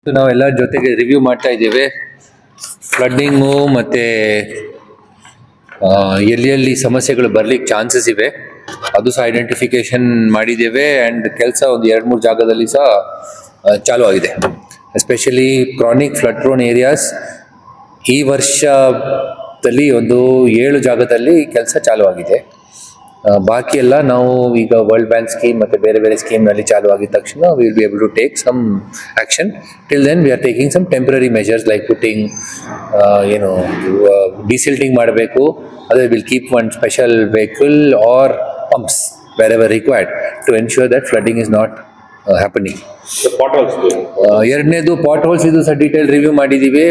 ಇವತ್ತು ನಾವೆಲ್ಲರ ಜೊತೆಗೆ ರಿವ್ಯೂ ಮಾಡ್ತಾ ಇದ್ದೇವೆ. ಫ್ಲಡ್ಡಿಂಗು ಮತ್ತು ಎಲ್ಲೆಲ್ಲಿ ಎಲ್ಲಿ ಸಮಸ್ಯೆಗಳು ಬರಲಿಕ್ಕೆ ಚಾನ್ಸಸ್ ಇವೆ. ಅದು ಸಹ ಐಡೆಂಟಿಫಿಕೇಶನ್ ಮಾಡಿದ್ದೇವೆ ಆ್ಯಂಡ್ ಕೆಲಸ ಒಂದು ಎರಡು ಮೂರು ಜಾಗದಲ್ಲಿ ಸಹ ಚಾಲು ಆಗಿದೆ. Especially chronic flood prone areas ಈ ವರ್ಷದಲ್ಲಿ ಒಂದು ಏಳು ಜಾಗದಲ್ಲಿ ಕೆಲಸ ಚಾಲು ಆಗಿದೆ. ಬಾಕಿ ಎಲ್ಲ ನಾವು ಈಗ ವರ್ಲ್ಡ್ ಬ್ಯಾಂಕ್ ಸ್ಕೀಮ್ ಮತ್ತೆ ಬೇರೆ ಬೇರೆ ಸ್ಕೀಮ್ನಲ್ಲಿ ಚಾಲು ಆಗಿದ ತಕ್ಷಣ will be able to take some action till then we are taking some temporary measures like putting ಏನು ಡಿಸಿಲ್ಟಿಂಗ್ ಮಾಡಬೇಕು. ಅದೇ will keep one special vehicle or pumps wherever required to ensure that flooding is not happening ಎರಡನೇದು pot holes ಇದು ಸಹ detail review ಮಾಡಿದ್ದೀವಿ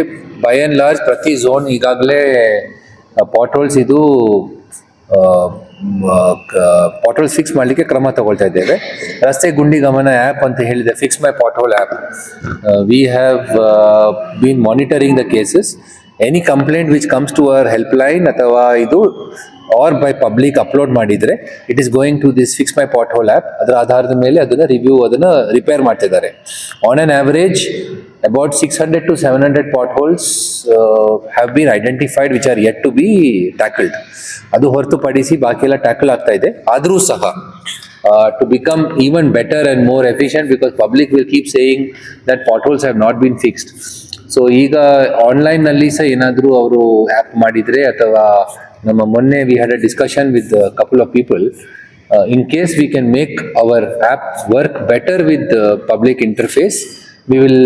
by and large ಪ್ರತಿ zone ಈಗಾಗಲೇ pot holes ಇದು ಪಾಟ್ ಹೋಲ್ಸ್ ಫಿಕ್ಸ್ ಮಾಡಲಿಕ್ಕೆ ಕ್ರಮ ತಗೊಳ್ತಾ ಇದ್ದೇವೆ. ರಸ್ತೆ ಗುಂಡಿ ಗಮನ ಆ್ಯಪ್ ಅಂತ ಹೇಳಿದೆ fix my pot hole app we have been monitoring the cases any complaint which comes to our helpline ಅಥವಾ ಇದು ಆರ್ ಬೈ ಪಬ್ಲಿಕ್ ಅಪ್ಲೋಡ್ ಮಾಡಿದರೆ it is going to this fix my pot hole app ಅದರ ಆಧಾರದ ಮೇಲೆ ಅದನ್ನು review ಅದನ್ನು repair ಮಾಡ್ತಿದ್ದಾರೆ. On on average about six hundred to seven hundred pot holes have been identified which are yet to be tackled ಅದು ಹೊರತುಪಡಿಸಿ ಬಾಕಿ ಎಲ್ಲ ಟ್ಯಾಕಲ್ ಆಗ್ತಾ ಇದೆ. ಆದರೂ ಸಹ to become even better and more efficient because public will keep saying that pot holes have not been fixed so ಈಗ ಆನ್ಲೈನ್ನಲ್ಲಿ ಸಹ ಏನಾದರೂ ಅವರು ಆ್ಯಪ್ ಮಾಡಿದರೆ ಅಥವಾ ನಮ್ಮ ಮೊನ್ನೆ we had a discussion with couple of people in case we can make our app work better with public interface we will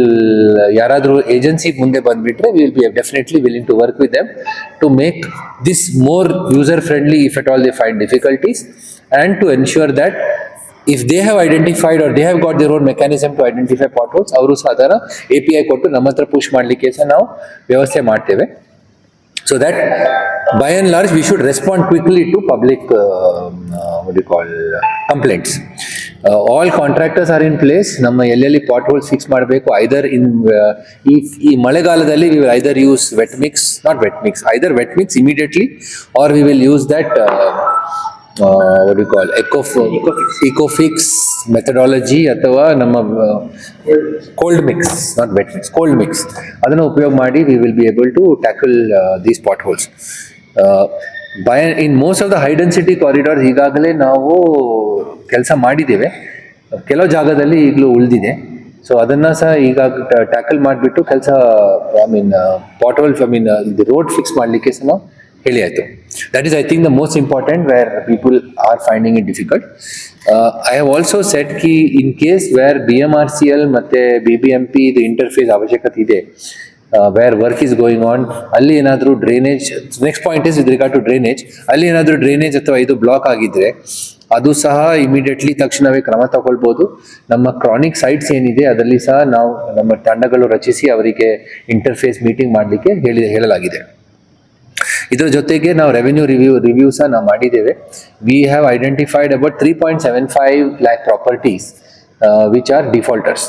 ಯಾರಾದರೂ ಏಜೆನ್ಸಿ ಮುಂದೆ ಬಂದುಬಿಟ್ರೆ we will be definitely willing to work with them to make this more user friendly if at all the find difficulties and to ensure that if they have identified or they have got their own mechanism to identify potholes ಅವರು ಸಾಧಾರಣ A P I ಕೊಟ್ಟು ನಮ್ಮ ಹತ್ರ push ಮಾಡಲಿಕ್ಕೆ ಸಹ ನಾವು ವ್ಯವಸ್ಥೆ ಮಾಡ್ತೇವೆ. So that by and large we should respond quickly to public call complaints all contractors are in place ನಮ್ಮ ಎಲ್ಲೆಲ್ಲಿ ಪಾಟ್ ಹೋಲ್ಸ್ ಫಿಕ್ಸ್ ಮಾಡಬೇಕು ಐದರ್ ಇನ್ ಈ ಮಳೆಗಾಲದಲ್ಲಿ we will either use wet mix not wet mix either wet mix immediately or we will use that what do you call methodology ecofix methodology ಅಥವಾ ನಮ್ಮ cold mix not wet mix cold mix ಅದನ್ನು ಉಪಯೋಗ ಮಾಡಿ we will be able to tackle these pot holes by in most of the high density corridor ಈಗಾಗಲೇ ನಾವು ಕೆಲಸ ಮಾಡಿದ್ದೇವೆ. ಕೆಲವು ಜಾಗದಲ್ಲಿ ಈಗಲೂ ಉಳಿದಿದೆ. ಸೊ ಅದನ್ನು ಸಹ ಈಗ ಟ್ಯಾಕಲ್ ಮಾಡಿಬಿಟ್ಟು ಕೆಲಸ I mean pot holes I mean road fix ಮಾಡಲಿಕ್ಕೆ ಸಹ ಹೇಳಿ ಆಯಿತು. That is I think the most important where people are finding it difficult I have also set key in case where B M R C L ಮತ್ತು B B M P ಇದು interface ಅವಶ್ಯಕತೆ ಇದೆ where work is going on ಅಲ್ಲಿ ಏನಾದರೂ drainage next point is with regard to drainage ಅಲ್ಲಿ ಏನಾದರೂ drainage ಅಥವಾ ಇದು ಬ್ಲಾಕ್ ಆಗಿದ್ರೆ, ಅದು ಸಹ ಇಮಿಡಿಯೇಟ್ಲಿ ತಕ್ಷಣವೇ ಕ್ರಮ ತಗೊಳ್ಬೋದು. ನಮ್ಮ ಕ್ರಾನಿಕ್ ಸೈಟ್ಸ್ ಏನಿದೆ, ಅದರಲ್ಲಿ ಸಹ ನಾವು ನಮ್ಮ ತಂಡಗಳು ರಚಿಸಿ ಅವರಿಗೆ ಇಂಟರ್ಫೇಸ್ ಮೀಟಿಂಗ್ ಮಾಡಲಿಕ್ಕೆ ಹೇಳಿ, ಹೇಳಲಾಗಿದೆ. ಇದರ ಜೊತೆಗೆ ನಾವು ರೆವೆನ್ಯೂ ರಿವ್ಯೂ ರಿವ್ಯೂ ಸಹ ನಾವು ಮಾಡಿದ್ದೇವೆ. We have identified about three point seven five lakh properties which are defaulters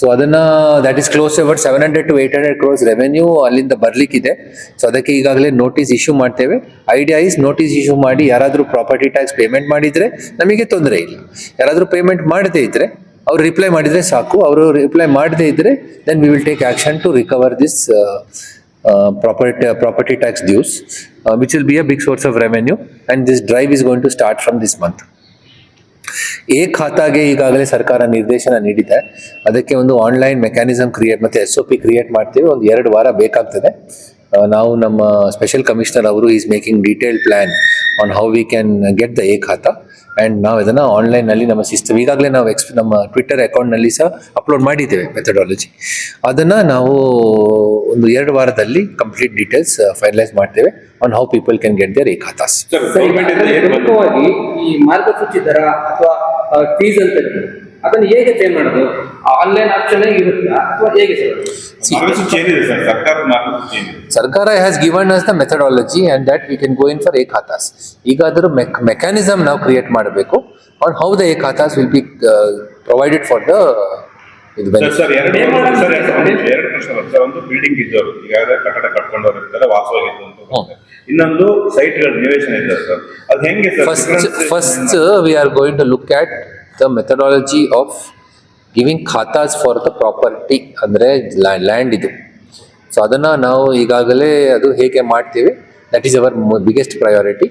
so ಅದನ್ನ that is close about seven hundred to eight hundred crores revenue ಅಲ್ಲಿಂದ ಬರ್ಲಿಕ್ಕಿದೆ. ಸೊ ಅದಕ್ಕೆ ಈಗಾಗಲೇ ನೋಟಿಸ್ ಇಶ್ಯೂ ಮಾಡ್ತೇವೆ. Idea is notice issue ಮಾಡಿ, ಯಾರಾದರೂ property tax payment ಮಾಡಿದರೆ ನಮಗೆ ತೊಂದರೆ ಇಲ್ಲ. ಯಾರಾದರೂ ಪೇಮೆಂಟ್ ಮಾಡದೇ ಇದ್ದರೆ ಅವರು ರಿಪ್ಲೈ ಮಾಡಿದರೆ ಸಾಕು. ಅವರು ರಿಪ್ಲೈ ಮಾಡದೇ ಇದ್ರೆ then we will take action to recover this property property tax dues, uh, which will be a big source of revenue, and this drive is going to start from this month. A ಖಾತಾಗೆ ಈಗಾಗಲೇ ಸರ್ಕಾರ ನಿರ್ದೇಶನ ನೀಡಿದೆ. ಅದಕ್ಕೆ ಒಂದು online mechanism create ಮತ್ತು S O P create ಮಾಡ್ತೀವಿ. ಒಂದು ಎರಡು ವಾರ ಬೇಕಾಗ್ತದೆ. ನಾವು ನಮ್ಮ ಸ್ಪೆಷಲ್ ಕಮಿಷನರ್ ಅವರು is making detailed plan on how we can get the A khata. And ನಾವು ಇದನ್ನು ಆನ್ಲೈನಲ್ಲಿ ನಮ್ಮ ಸಿಸ್ಟಮ್ ಈಗಾಗಲೇ ನಾವು ಎಕ್ಸ್ ನಮ್ಮ ಟ್ವಿಟ್ಟರ್ ಅಕೌಂಟ್ನಲ್ಲಿ ಸಹ ಅಪ್ಲೋಡ್ ಮಾಡಿದ್ದೇವೆ ಮೆಥಡಾಲಜಿ ಅದನ್ನು ನಾವು ಒಂದು ಎರಡು ವಾರದಲ್ಲಿ ಕಂಪ್ಲೀಟ್ ಡೀಟೇಲ್ಸ್ ಫೈನಲೈಸ್ ಮಾಡ್ತೇವೆ on how people can get their E khatas E ಮಾರ್ಗಸೂಚಿ ದರ ಅಥವಾ ಫೀಸ್ ಅಂತ ಅದನ್ನು ಅದನ್ನ ಹೇಗೆ ಪೇ ಮಾಡೋದು? ಆನ್ಲೈನ್ ಆಪ್ಷನ್ ಇರುತ್ತಾ. ಅಥವಾ ಹೇಗೆ ಸರ್? ಸರ್ಕಾರ has given us the methodology and that we can go in for A khatas ಈಗ ಅದರ ಮೆಕ್ ಮೆಕ್ಯಾನಿಸಮ್ ನಾವು ಕ್ರಿಯೇಟ್ ಮಾಡಬೇಕು. On how the A khatas will be provided for the ಇದು ಸರ್ ಸರ್ ಎರಡು ಸರ್ ಎರಡು ಎರಡು ಪ್ರಶ್ನೆ. ಸರ್. ಒಂದು ಬಿಲ್ಡಿಂಗ್ ಇದ್ದವರು ಈಗಾಗಲೇ ಕಟ್ಟಡ ಕಟ್ಕೊಂಡವ್ರು ಇರ್ತಾರೆ ವಾಸವಾಗಿದ್ದು ಅಂತ. ಇನ್ನೊಂದು ಸೈಟ್ಗಳ ನಿವೇಶನ ಇದ್ದಾರೆ ಸರ್. ಅದು ಹೆಂಗೆ sir? First first we are going to look at the methodology of giving khatas for the property ಅಂದರೆ ಲ್ಯಾಂಡ್ ಇದು. ಸೊ ಅದನ್ನು ನಾವು ಈಗಾಗಲೇ ಅದು ಹೇಗೆ ಮಾಡ್ತೀವಿ that is our biggest priority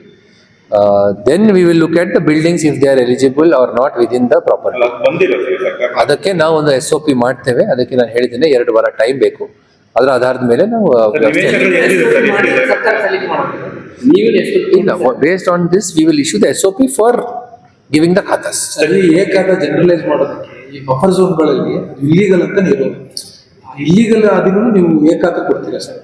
then we will look at the buildings if they are eligible or not within the property ಅದಕ್ಕೆ ನಾವು ಒಂದು ಎಸ್ ಒ ಪಿ ಮಾಡ್ತೇವೆ. ಅದಕ್ಕೆ ನಾನು ಹೇಳಿದ್ದೇನೆ ಎರಡು ವಾರ ಟೈಮ್ ಬೇಕು. ಅದರ ಆಧಾರದ ಮೇಲೆ ನಾವು ಇಲ್ಲ based on this we will issue the S O P for giving the khatas generalise ಮಾಡೋದಕ್ಕೆ? ಈ ಬಫರ್ ಝೋನ್ಗಳಲ್ಲಿ ಇಲ್ಲಿಗಲ್ ಅಂತ ಇರೋದು ಇಲ್ಲಿಗಲ್ ಅದನ್ನು ನೀವು ಏಕಾತ ಕೊಡ್ತೀರಾ sir.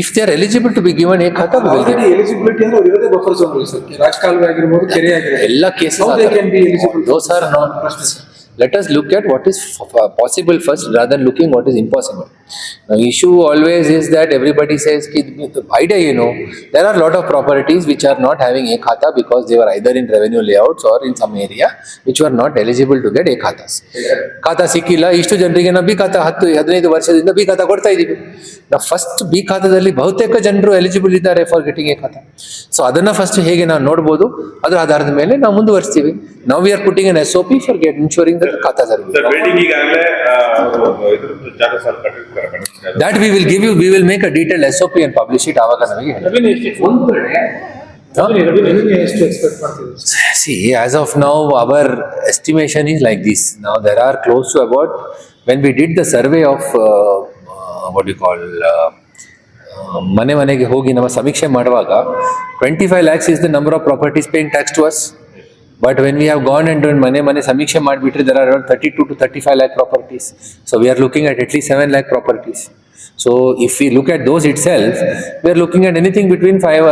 If they are eligible to be given ಏಕಾತ. Already eligibility ಅಂದ್ರೆ ಇರೋದೇ ಬಫರ್ ಝೋನ್ ಸರ್. ರಾಜಕಾಲುವೆ ಆಗಿರ್ಬೋದು ಕೆರೆ ಆಗಿರ್ಬೋದು. ಎಲ್ಲ cases eligible? Those are not ಪ್ರಶ್ನೆ sir look at what is possible first rather looking what is rather Now, issue always is that everybody says, ki, the idea, you know, there are a lot of properties which are not having a khata because they were either in revenue layouts or in some area which were not eligible to get a khatas. ಖಾತಾ ಸಿಕ್ಕಿಲ್ಲ ಇಷ್ಟು ಜನರಿಗೆ ನಾವು B ಖಾತಾ ಹತ್ತು ಹದಿನೈದು ವರ್ಷದಿಂದ B ಖಾತಾ ಕೊಡ್ತಾ ಇದ್ದೀವಿ ನಾವು ಫಸ್ಟ್ ಬಿ ಖಾತಾದಲ್ಲಿ ಬಹುತೇಕ ಜನರು ಎಲಿಜಿಬಲ್ ಇದ್ದಾರೆ for getting a khata so adharad first ಹೇಗೆ ನಾವು ನೋಡ್ಬೋದು ಅದರ ಆಧಾರದ ಮೇಲೆ ನಾವು ಮುಂದುವರಿಸ್ತೀವಿ ನಾವು we are putting an S O P for get insuring idru jaga sar service building ಈಗಾಗಲೇ ಅವರು ಇದ್ರದ್ದು ಜಾಗ ಸಾಲ ಕಟ್ಟಿರ್ತಾರೆ ಕಟ್ಟಿರ್ತಾರೆ that we will give you we will make a detail S O P and publish it ಆವಾಗ ನಮಗೆ ಹೇಳಿ revenue ಎಷ್ಟು ಒಂದು ವೇಳೆ ರೆವಿನ್ಯೂ ಎಷ್ಟು ಎಕ್ಸ್ಪೆಕ್ಟ್ ಮಾಡ್ತಿದ್ದೀವಿ See, as of now, our estimation is like this. Now, there are close to about, when we did the survey of, uh, uh, what do you call, uh, uh, ಮನೆ ಮನೆಗೆ ಹೋಗಿ ನಮ್ಮ ಸಮೀಕ್ಷೆ ಮಾಡುವಾಗ twenty five lakhs is the number of properties paying tax to us But when we have gone and done money money. Samiksha Madmitri, there are around 32 to 35 lakh properties. So we are looking at at least 7 lakh properties. So if we look at those itself, we are looking at anything between 5 uh,